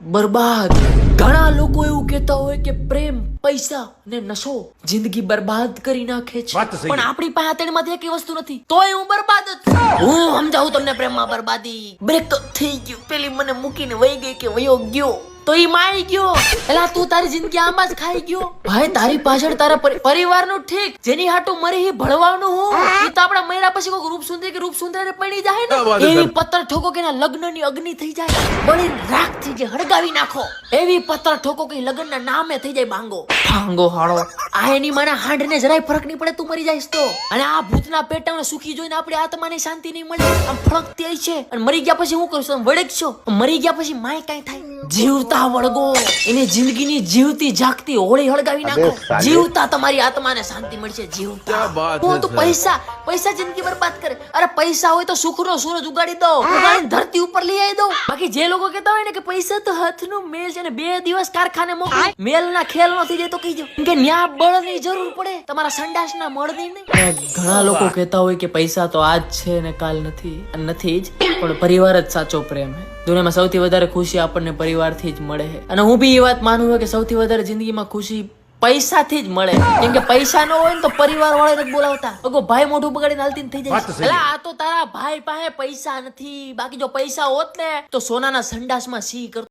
બરબાદ. ઘણા લોકો એવું કહેતા હોય કે પ્રેમ પૈસા ને નશો જિંદગી બરબાદ કરી નાખે છે. પણ આપણી પાસે તેની માંથી એક વસ્તુ નથી. તોય હું બરબાદ જ હું સમજાવું તમને પ્રેમમાં બરબાદી. બ્રેક તો થઈ ગયું. પેલી મને મૂકીને વહી ગઈ કે વયો ગયો. તો એ મારી ગયો. એલા તું તારી જિંદગી આમાં જ ખાઈ ગયો. ભાઈ તારી પાછળ તારા પરિવારનું ઠીક. જેની હાટું મરી હી ભળવાનું હું. એ તો આપણા મર્યા પછી કોઈક રૂપ સુંદરી કે રૂપ સુંદરી પડી જાય ને. એવી પત્તર ઠોકો કે લગ્નની અગ્નિ થઈ જાય. બળી રાખ થઈ જાય હળગાવી નાખો. એવી પત્તર ઠોકો કે લગ્નના નામે થઈ જાય બાંગો ભાંગો હાળો. આ એની મને હાંડને જરાય ફરક નહીં પડે તું મરી જાઈશ તો. અને આ ભૂતના પેટામાં સુખી જોઈને આપણી આત્માને શાંતિ નહીં મળે. આમ ફળકતી આવી છે. અને મરી ગયા પછી હું કરું કરશું વળગશો? મરી ગયા પછી માય કાંઈ થાય? જીવતા વળગો. એની જિંદગીની જીવતી જાગતી હોળી હળગાવી નાખો. જીવતા તમારી આત્માને શાંતિ મળશે જીવતા. હું તો પૈસા પૈસા જિંદગી બરબાદ કરે. અરે પૈસા હોય તો સુખનો સૂરજ ઉગાડી દો. ઉગાડીને ધરતી ઉપર લઈ આવી દો બાકી જે લોકો કહેતા હોય ને કે પૈસા તો હાથનું મેલ છે ને બે દિવસ કારખાને મોકલી. મેલ ના ખેલ નો થઈ જાય તો કહીજો. કે ન્યા બળની જરૂર પડે. તમારા સંડાસના મળની નહીં. ઘણા લોકો કહેતા હોય કે પૈસા તો આજ છે ને કાલ નથી. નથી જ. પણ પરિવાર જ સાચો પ્રેમ હે. દુનિયામાં સૌથી વધારે ખુશી આપણને પરિવારથી જ મળે છે અને હું બી એ વાત માનું છું કે સૌથી વધારે જિંદગીમાં ખુશી પૈસાથી જ મળે કેમ કે પૈસા ન હોય ને તો પરિવાર વાળા બોલાવતા. અગો ભાઈ મોઢું બગાડીને હાલતી થઈ જાય એટલે આ તો તારા ભાઈ પાસે પૈસા નથી. બાકી જો પૈસા હોત ને તો સોનાના સંડાસમાં સી કરતો.